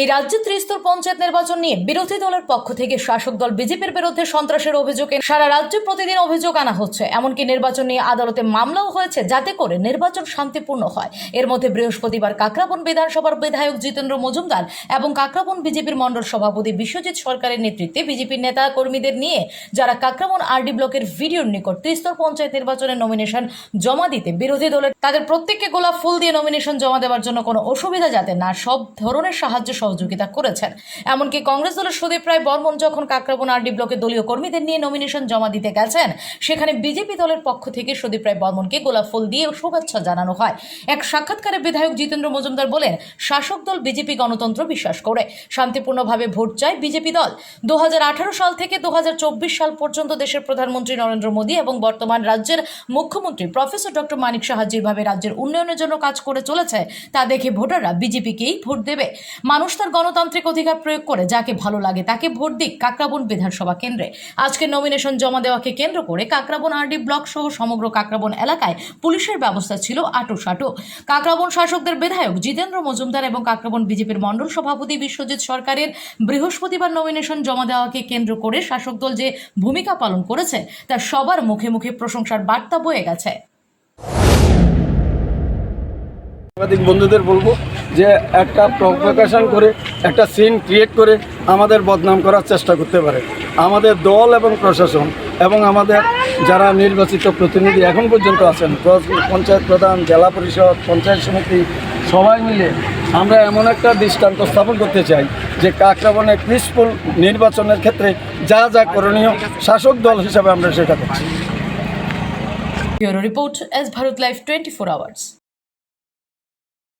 এই রাজ্যে ত্রিস্তর পঞ্চায়েত নির্বাচন নিয়ে বিরোধী দলের পক্ষ থেকে শাসক দল বিজেপির বিরুদ্ধে সন্ত্রাসের অভিযোগে সারা রাজ্যে প্রতিদিন অভিযোগ আনা হচ্ছে। এমনকি নির্বাচন নিয়ে আদালতে মামলাও হয়েছে, যাতে করে নির্বাচন শান্তিপূর্ণ হয়। এর মধ্যে বৃহস্পতিবার কাকরাবন বিধানসভার বিধায়ক জিতেন্দ্র মজুমদার এবং কাকরাবন বিজেপির মণ্ডল সভাপতি বিশ্বজিৎ সরকারের নেতৃত্বে বিজেপির নেতা কর্মীদের নিয়ে যারা কাকরাবন আরডি ব্লকের ভিডিওর নিকট ত্রিস্তর পঞ্চায়েত নির্বাচনের নমিনেশন জমা দিতে বিরোধী দলের তাদের প্রত্যেককে গোলাপ ফুল দিয়ে নমিনেশন জমা দেওয়ার জন্য কোনো অসুবিধা যাতে না, সব ধরনের সাহায্য সহযোগিতা করেছেন। এমনকি কংগ্রেস দলের সুদীপ রায় বর্মন যখন কাকরাবন আরডি ব্লকে দলীয় কর্মীদের নিয়ে নমিনেশন জমা দিতে গেছেন, সেখানে বিজেপি দলের পক্ষ থেকে সুদীপ রায় বর্মনকে গোলাপ ফুল দিয়ে শুভেচ্ছা জানানো হয়। এক সাক্ষাৎকারে বিধায়ক জিতেন্দ্র মজুমদার বলেন, শাসক দল বিজেপি গণতন্ত্র বিশ্বাস করে। শান্তিপূর্ণভাবে ভোট চায় বিজেপি দল। দু হাজার আঠারো সাল থেকে দু হাজার চব্বিশ সাল পর্যন্ত দেশের প্রধানমন্ত্রী নরেন্দ্র মোদী এবং বর্তমান রাজ্যের মুখ্যমন্ত্রী প্রফেসর ডক্টর মানিক সাহা যেভাবে রাজ্যের উন্নয়নের জন্য কাজ করে চলেছে, তা দেখে ভোটাররা বিজেপিকেই ভোট দেবে। মানুষ তার গণতান্ত্রিক অধিকার প্রয়োগ করে যাকে ভালো লাগে তাকে ভোট দিক কাকরাবন বিধানসভা কেন্দ্রে। আজকে নমিনেশন জমা দেওয়াকে কেন্দ্র করে কাকরাবন আরডি ব্লক সহ সমগ্র কাকরাবন এলাকায় পুলিশের ব্যবস্থা ছিল আটো সাটো কাকরাবন শাসকদের বিধায়ক জিতেন্দ্র মজুমদার এবং কাকরাবন বিজেপির মণ্ডল সভাপতি বিশ্বজিৎ সরকারের বৃহস্পতিবার নমিনেশন জমা দেওয়াকে কেন্দ্র করে শাসক দল যে ভূমিকা পালন করেছে, তা সবার মুখে মুখে প্রশংসার বার্তা বয়ে গেছে। সাংবাদিক বন্ধুদের বলব যে একটা প্রভোকেশন করে, একটা সিন ক্রিয়েট করে আমাদের বদনাম করার চেষ্টা করতে পারে। আমাদের দল এবং প্রশাসন এবং আমাদের যারা নির্বাচিত প্রতিনিধি এখন পর্যন্ত আছেন পঞ্চায়েত প্রধান, জেলা পরিষদ, পঞ্চায়েত সমিতি, সবাই মিলে আমরা এমন একটা দৃষ্টান্ত স্থাপন করতে চাই যে কাকরাবনে পিসফুল নির্বাচনের ক্ষেত্রে যা যা করণীয় শাসক দল হিসাবে আমরা সেটা করছি। Report S Bharat live twenty four hours.